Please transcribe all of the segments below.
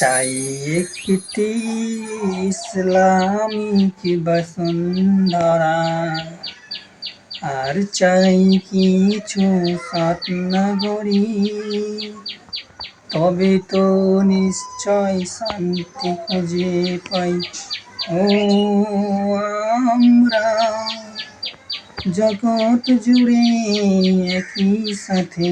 চাই একটি ইসলামিক বসুন্ধরা। আর চাই কিছু সৎনগরী। তবে তো নিশ্চয় শান্তি খুঁজে পাই। ও আমরা জগৎ জুড়ে একই সাথে।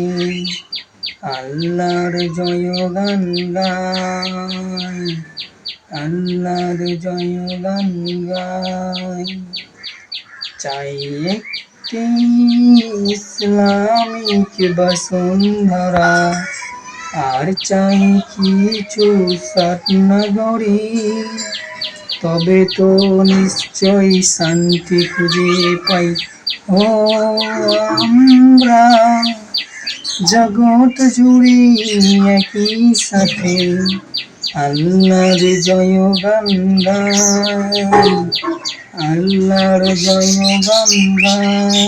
আল্লাহর জয়গান গাই আল্লাহর জয়গান গাই চাই একটি ইসলামিক বসুন্ধরা, আর চাই কিছু স্বপ্নগরী তবে তো নিশ্চয়ই শান্তি খুঁজে পাই ও আমরা। জগৎ জুড়ে একই সাথে। আল্লাহর জয় গান গাই আল্লাহর জয় গান গাই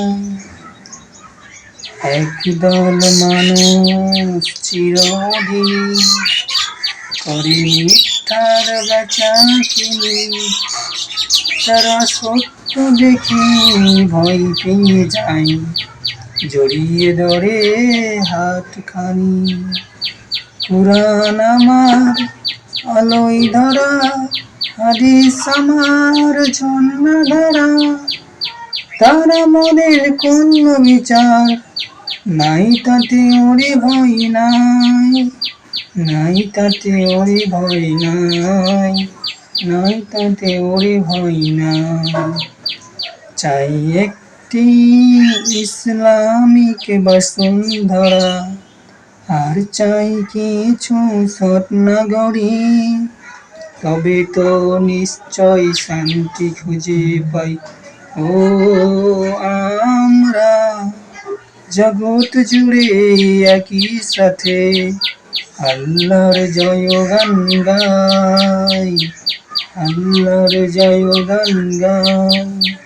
একদল মানুষ চিরদিন করে মিথ্যার বেচা কিনি। তারা সত্য দেখে ভয় পেয়ে যায়। জড়িয়ে ধরে হাতখানি। কুরান আমার আলোয় ধরা, হাদিস আমার জন্ম ধরা তারা মনের কোন বিচার? নাই তাতে ওরে ভয় নাই নাই তাতে ওরে ভয় নাই নাই তাতে ওরে ভয় নাই। চাই একটি ইসলামিক বসুন্ধরা আর চাই কিছু স্বপ্নগরী তবে তো নিশ্চয় শান্তি খুঁজে পাই। ও আমরা জগৎ জুড়ে একই সাথে, আল্লাহর জয় গান গাই, আল্লাহর জয় গান গাই।